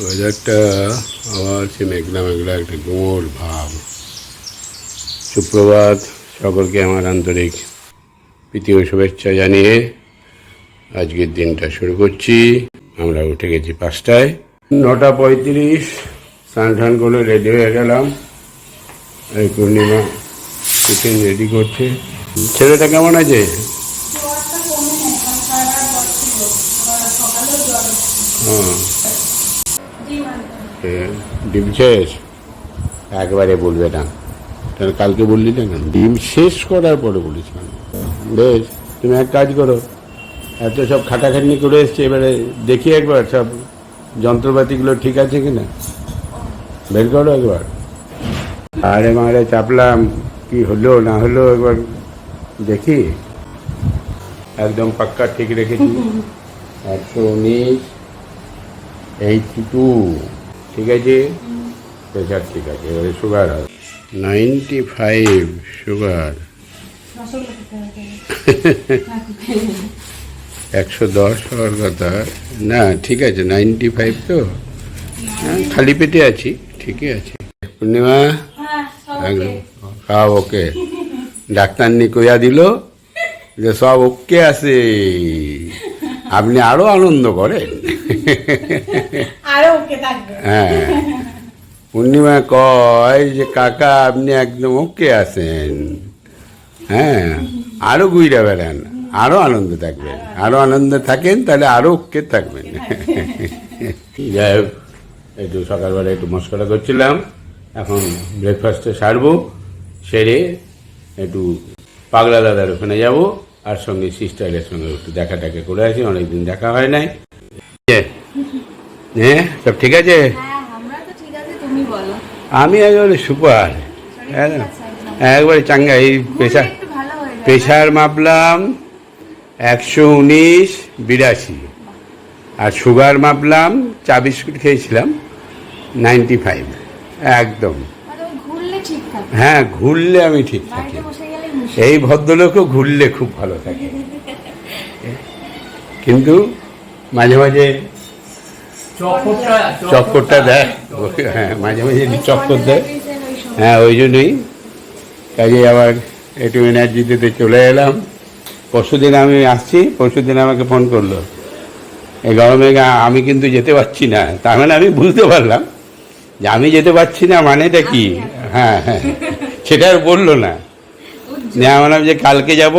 ওয়েদারটা আবার সে মেঘলা মেঘলা একটা গোমর ভাব। সুপ্রভাত সকলকে আমার আন্তরিক প্রীতি ও শুভেচ্ছা জানিয়ে আজকের দিনটা শুরু করছি। আমরা উঠে গেছি পাঁচটায়। নটা পঁয়ত্রিশ, স্নান টান করে রেডি হয়ে গেলাম। এই পূর্ণিমা টিফিন রেডি করছে। ছেলেটা কেমন আছে? হ্যাঁ ডিম শেষ? একবারে বলবে না। তাহলে কালকে বললি না কেন? ডিম শেষ করার পরে বলেছিলাম বেশ, তুমি এক কাজ করো। এত সব খাটাখাটনি করে এসছে, এবারে দেখি একবার সব যন্ত্রপাতিগুলো ঠিক আছে কি না বের করো একবার। আরে মারে, চাপলাম। কি হলো, না হলো একবার দেখি। একদম পাক্কা ঠিক রেখেছি। একশো উনিশ এইটি টু। ঠিক আছে? প্রেশার ঠিক আছে এবারে সুগার হবে নাইনটি ফাইভ সুগার। একশো দশ হওয়ার কথা। না ঠিক আছে নাইনটি ফাইভ তো। হ্যাঁ, খালি পেটে আছি ঠিকই আছে। পূর্ণিমা একদম খাও ওকে। ডাক্তার নি কইয়া দিল যে সব ওকে আছে। আপনি আরও আনন্দ করেন। হ্যাঁ। পূর্ণিমা কয় যে কাকা আপনি একদম ওকে আছেন। হ্যাঁ আরও ঘুরে বেড়ান আরও আনন্দ থাকবেন। আরও আনন্দে থাকেন তাহলে আরও ওকে থাকবেন। যাই হোক একটু সকালবেলা একটু মস্করা করছিলাম এখন ব্রেকফাস্টে সারবো সেরে একটু পাগলা দাদার ওখানে যাব। আর সঙ্গে সিস্টারের সঙ্গে একটু দেখা টাকা করে আসি অনেকদিন দেখা হয় নাই। হ্যাঁ সব ঠিক আছে? হ্যাঁ আমি একেবারে সুপার একদম একবারে চাঙ্গা এই হয়ে যাবে প্রেশার মাপলাম একশো উনিশ বিরাশি। আর সুগার মাপলাম চা বিস্কুট খেয়েছিলাম নাইনটি ফাইভ একদম। মানে হ্যাঁ ঘুরলে আমি ঠিক থাকি। এই ভদ্রলোকও ঘুরলে খুব ভালো থাকে। কিন্তু মাঝে মাঝে চক্করটা দেয়। হ্যাঁ মাঝে মাঝে চক্কর দেয়। হ্যাঁ ওই জন্যই। কাজে আবার একটু এনার্জি দিতে চলে এলাম। পরশুদিন আমি আসছি পরশুদিন আমাকে ফোন করল। এই গরমে গা- আমি কিন্তু যেতে পারছি না। তার মানে আমি বুঝতে পারলাম যে আমি যেতে পারছি না মানেটা কি? হ্যাঁ হ্যাঁ। সেটা আর বলল না। যে আমি বললাম যে কালকে যাব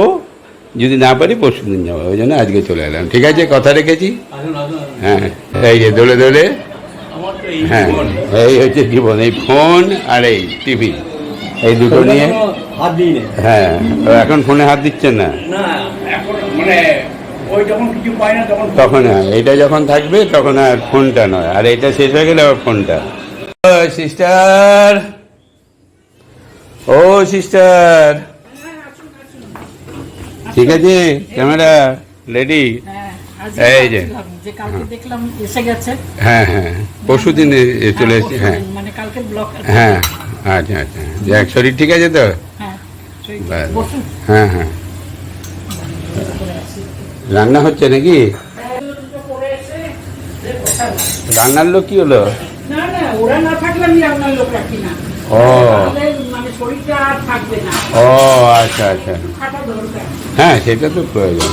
যদি না পারি পরশু দিন যাব। ওই জন্য আজকে চলে এলাম। ঠিক আছে কথা রেখেছি? হ্যাঁ এই যে দোলে দোলে। হ্যাঁ এই হচ্ছে জীবন এই ফোন আর এই টিভি। এই দুটো নিয়ে। হ্যাঁ এখন ফোনে হাত দিচ্ছেন না? মানে তখন হ্যাঁ এটা যখন থাকবে তখন আর ফোনটা নয়। আর এটা শেষ হয়ে গেলে আবার ফোনটা। ও সিস্টার। ও সিস্টার। ঠিক আছে ক্যামেরা রেডি? হ্যাঁ, এই যে। যে দেখলাম এসে গেছে। হ্যাঁ হ্যাঁ পরশু দিন চলে এসেছি হ্যাঁ। মানে হ্যাঁ আচ্ছা আচ্ছা। যাক শরীর ঠিক আছে তো? হ্যাঁ হ্যাঁ হ্যাঁ। রান্না হচ্ছে নাকি? রান্নার লোক কি হলো? ও। মানে ও আচ্ছা আচ্ছা। হ্যাঁ সেটা তো প্রয়োজন।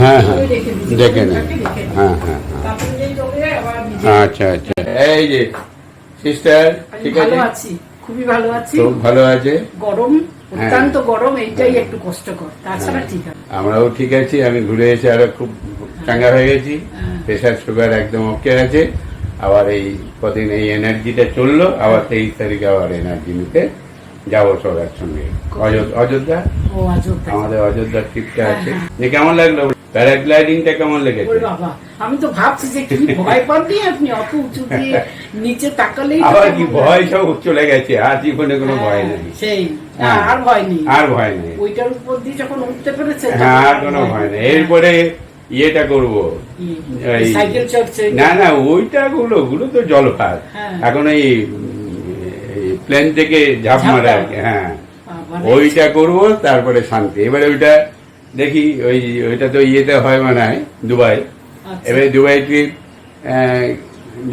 হ্যাঁ হ্যাঁ হ্যাঁ দেখে নেন। হ্যাঁ হ্যাঁ হ্যাঁ। আচ্ছা আচ্ছা। এই যে সিস্টার ঠিক আছে? খুবই ভালো আছি। খুব ভালো আছে? গরম অত্যন্ত গরম এইটাই একটু কষ্টকর। তাছাড়া ঠিক আছে। আমরাও ঠিক আছি আমি ঘুরে এসে আরও খুব চাঙ্গা হয়ে গেছি। প্রেশার সুগার একদম ওকে আছে। আবার এই কদিন এই এনার্জিটা চলল আবার তেইশ তারিখে আবার এনার্জি নিতে যাব সবার সঙ্গে অযোধ্যা? আমাদের অযোধ্যা ট্রিপটা আছে। যে কেমন লাগল? প্যারাগ্লাইডিংটা কেমন লেগেছে? আমি তো ভাবছি যে কি ভয় পাননি আপনি অত উঁচু দিয়ে নিচে তাকালেই আবার কি ভয় সব চলে গেছে আর জীবনে কোনো ভয় নেই। সেই হ্যাঁ। আর ভয় নেই। আর ভয় নেই। ওইটার উপর দিয়ে যখন উঠতে পেরেছে হ্যাঁ আর কোনো ভয় নেই। এরপরে ইয়েটা করব। না না ওইটা গুলো গুলো তো জলপাত হ্যাঁ। এখন এই প্লেন থেকে ঝাঁপ মারে আর কি, হ্যাঁ। ওইটা করব তারপরে শান্তি। এবারে ওইটা দেখি ওই ওইটা তো ইয়েতে হয় মানে হয় দুবাই। এবারে দুবাই ট্রিপ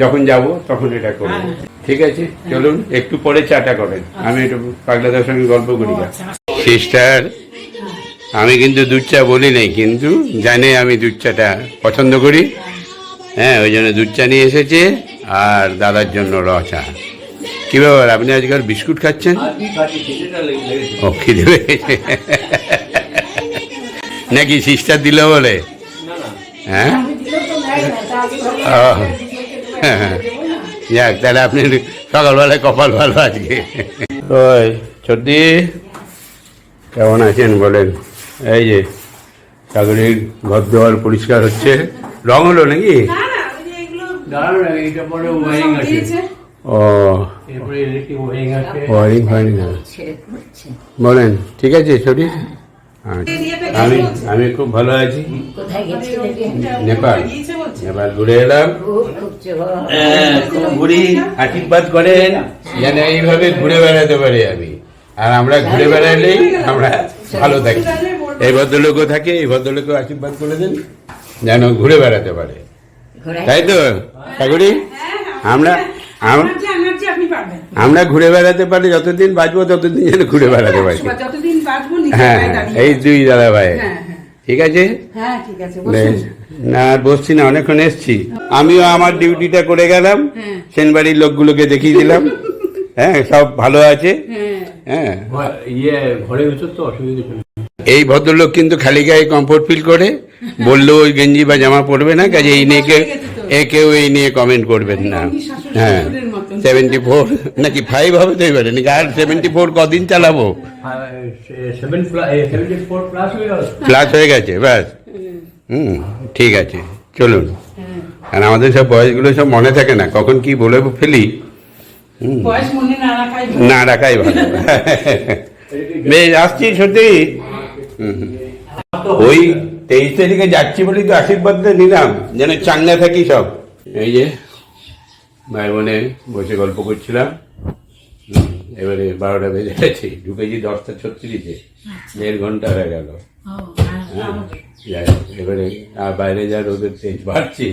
যখন যাব তখন এটা করব। ঠিক আছে? চলুন একটু পরে চাটা করেন। আমি একটু পাগলাদার সঙ্গে গল্প করি। আচ্ছা। সিস্টার আমি কিন্তু দুধ চা বলি নাই কিন্তু জানে আমি দুধ চাটা পছন্দ করি। হ্যাঁ ওই জন্য দুধ চা নিয়ে এসেছে আর দাদার জন্য র চা। কি ব্যাপার? আপনি আজকাল বিস্কুট খাচ্ছেন? ও খিদে নাকি সিস্টার দিল বলে? হ্যাঁ? হ্যাঁ, হ্যাঁ। যাক তাহলে আপনি সকালবেলায় কপাল ভালো আজকে। ওই সত্যি কেমন আছেন বলেন? এই যে চাকরির ঘর দেওয়ার পরিষ্কার হচ্ছে। রং হলো নাকি? দাঁড়ানো না এইটা পরে ওয়ারিং আছে। ও। ওয়ারিং হয়নি না বলেন ঠিক আছে ছবি আমি আমি খুব ভালো আছি। নেপাল। নেপাল ঘুরে এলাম। হ্যাঁ, খুব ঘুরি। আশীর্বাদ করেন যেন এইভাবে ঘুরে বেড়াতে পারি আমি। আর আমরা ঘুরে বেড়ালেই আমরা ভালো থাকি। এই ভদ্রলোকও থাকে এই ভদ্রলোকও আশীর্বাদ করে দেন যেন ঘুরে বেড়াতে পারে। তাই তো ঠাকুরি? আমরা আম- আমার যে আমার যে আপনি পারবেন। আমরা ঘুরে বেড়াতে পারি যতদিন বাঁচবো ততদিন যেন ঘুরে বেড়াতে পারি। যতদিন বাঁচবো হ্যাঁ হ্যাঁ, এই দুই দাদা ভাই। হ্যাঁ, হ্যাঁ। ঠিক আছে? হ্যাঁ ঠিক আছে বেশ না আর বসছি না অনেকক্ষণ এসছি। আমিও আমার ডিউটিটা করে গেলাম। সেনবাড়ির লোকগুলোকে দেখিয়ে দিলাম। হ্যাঁ সব ভালো আছে। হ্যাঁ। হ্যাঁ। ইয়ে। এই ভদ্রলোক কিন্তু খালি গায়ে কমফোর্ট ফিল করে। বললেও ওই গেঞ্জি বা জামা পরবে না কাজে এই নিয়ে এ কেউ এই নিয়ে কমেন্ট করবেন না। হ্যাঁ। সেভেন্টি ফোর নাকি ফাইভ হবে তো এবারে? নাকি আর সেভেন্টি ফোর কদিন চালাবো? প্লাস হয়ে গেছে ব্যাস। হুম ঠিক আছে চলুন। কারণ আমাদের সব বয়সগুলো সব মনে থাকে না কখন কি বলে ফেলি। হুম। না রাখাই ভালো। বেশ আসছি সত্যি। ওই তেইশ তারিখে যাচ্ছি বলে তো আশীর্বাদটা নিলাম যেন চাঙ্গা থাকি সব। এই যে ভাই বোনে বসে গল্প করছিলাম। এবারে বারোটা বেজে গেছে ঢুকেছি দশটা ছত্রিশে। দেড় ঘণ্টা হয়ে গেল। হ্যাঁ এবারে আর বাইরে যা রোদের তেজ বাড়ছে।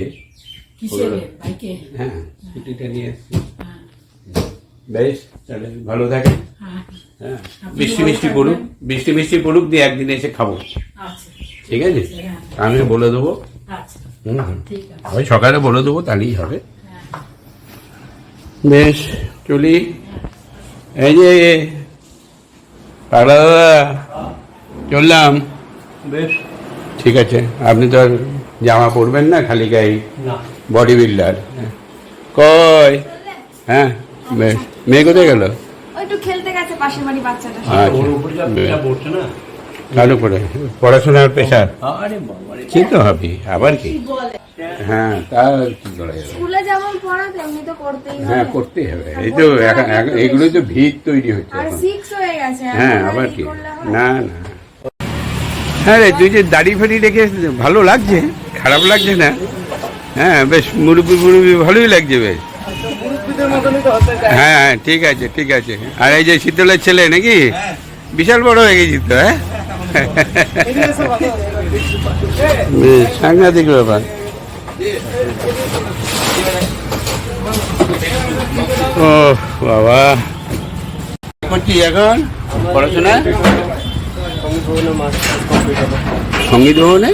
হ্যাঁ ছুটিটা নিয়ে এসছি। বেশ তাহলে ভালো থাকে হ্যাঁ বৃষ্টি মিষ্টি পড়ুক বৃষ্টি মিষ্টি পড়ুক দিয়ে একদিন এসে খাব। আচ্ছা। ঠিক আছে? আমি বলে দেবো। আচ্ছা। হুম, হুম। ঠিক আছে। ওই সকালে বলে দেবো তাহলেই হবে। বেশ চলি। এই যে দাদা চললাম। বেশ। ঠিক আছে আপনি তো আর জামা পরবেন না খালি গায়ে? Body builder. কই? হ্যাঁ বেশ মেয়ে কোথায় গেল? একটু খেলতে গেছে পাশের বাড়ি বাচ্চাটা। উপরে না কারও পড়াশোনার বাবা কি তো হবে? আবার কি? হ্যাঁ তা কি করা যাবে হ্যাঁ করতেই হবে। এই তো এখন- এখন এইগুলোই তো ভিড় তৈরি হচ্ছে হয়ে গেছে হ্যাঁ আবার কি? না না। হ্যাঁ রে তুই যে দাড়ি ফাড়ি রেখে ভালো লাগছে? খারাপ লাগছে না? হ্যাঁ বেশ মুরব্বি মুরব্বি ভালোই লাগছে বেশ। হ্যাঁ হ্যাঁ ঠিক আছে ঠিক আছে। আর এই যে শীতলের ছেলে নাকি? বিশাল বড় হয়ে গেছিস তো হ্যাঁ? সাংঘাতিক ব্যাপার। ও বাবা। করছি এখন? পড়াশোনা? সংগীত ভবনে?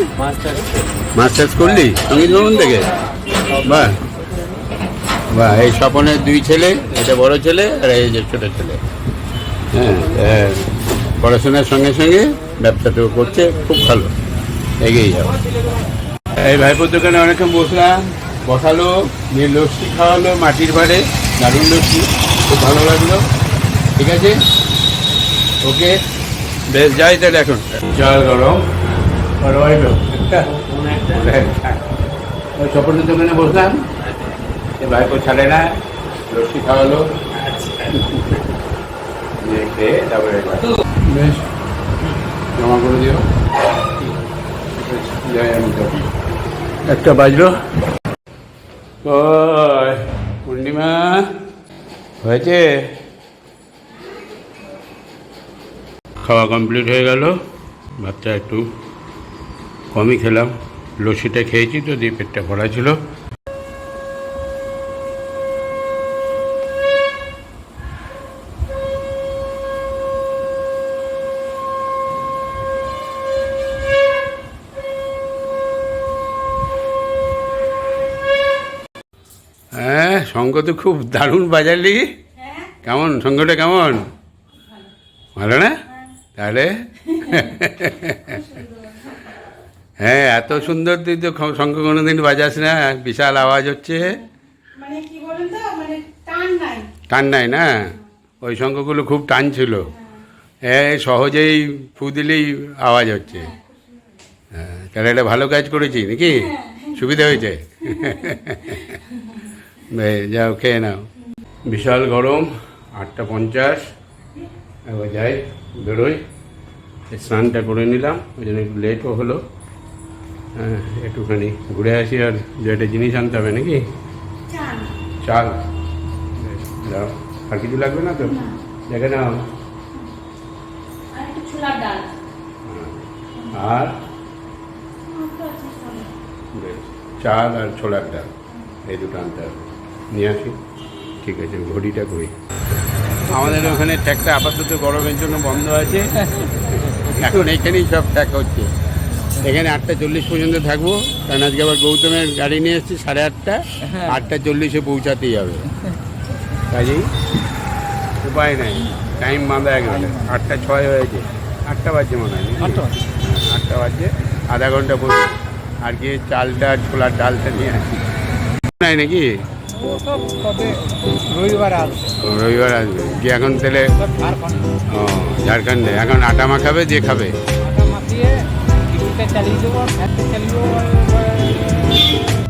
মাস্টার্স করলি? সংগীত ভবন থেকে? বাহ। বাহ এই স্বপনের দুই ছেলে এটা বড় ছেলে আর এই যে ছোট ছেলে। হ্যাঁ আহ, পড়াশোনার সঙ্গে সঙ্গে ব্যবসাটাও করছে খুব ভালো। এগিয়ে যাও এই ভাইপোর দোকানে অনেকক্ষণ বসলাম বসালো নিয়ে লস্যি খাওয়ালো মাটির ভাড়ে দারুণ লস্যি খুব ভালো লাগল। ঠিক আছে? ওকে? বেশ যাই তাহলে এখন। জল গরম। ওই দোকানে বসলাম। ভাইপো ছাড়ে না লস্যি খাওয়ালো। খেয়ে তারপরে বেশ। জমা করে দিও। আমি একটা বাজলো। পূর্ণিমা। হয়েছে? খাওয়া কমপ্লিট হয়ে গেল। ভাতটা একটু কমই খেলাম। লস্যিটা খেয়েছি তো দিয়ে পেটটা ভরা ছিল হ্যাঁ সঙ্গ তো খুব দারুণ বাজালি কেমন? সঙ্গটা কেমন? ভালো না? তাহলে? হ্যাঁ এত সুন্দর তুই তো শঙ্খ কোনোদিন বাজাস না বিশাল আওয়াজ হচ্ছে। মানে মানে টান নাই। না? ওই শঙ্খগুলো খুব টান ছিল। হ্যাঁ সহজেই ফু দিলেই আওয়াজ হচ্ছে। হ্যাঁ তাহলে এটা ভালো কাজ করেছি নাকি? সুবিধা হয়েছে? যাও খেয়ে নাও। বিশাল গরম আটটা পঞ্চাশ। এবার যাই বেরোই। স্নানটা করে নিলাম ওই জন্য একটু লেটও হলো। হ্যাঁ একটুখানি ঘুরে আসি আর দু একটা জিনিস আনতে হবে নাকি? চাল। যাও আর কিছু লাগবে না তো? দেখে নাও। আর বেশ, চাল আর ছোলার ডাল। এই দুটো আনতে হবে। নিয়ে আসি। ঠিক আছে ঘড়িটা করি। আমাদের ওখানে ট্যাগটা আপাতত গরমের জন্য বন্ধ আছে। এখন এখানেই সব ট্যাগ হচ্ছে। এখানে আটটা চল্লিশ পর্যন্ত থাকব। কারণ আজকে আবার গৌতমের গাড়ি নিয়ে এসেছি সাড়ে আটটা। আটটা চল্লিশে পৌঁছাতেই হবে। কাজেই উপায় নাই। টাইম বাঁধা একেবারে। আটটা ছয় হয়েছে। আটটা বাজছে মনে হয় হ্যাঁ, আটটা বাজছে। আধা ঘণ্টা পরে আর কি চালটা ছোলার ডালটা নিয়ে আসি। নাই নাকি? রবিবার আসবে? গিয়ে এখন তাহলে ও ঝাড়খণ্ডে। এখন আটা মাখাবে যে খাবে। চালিয়ে দেবো চালিয়ে দেবো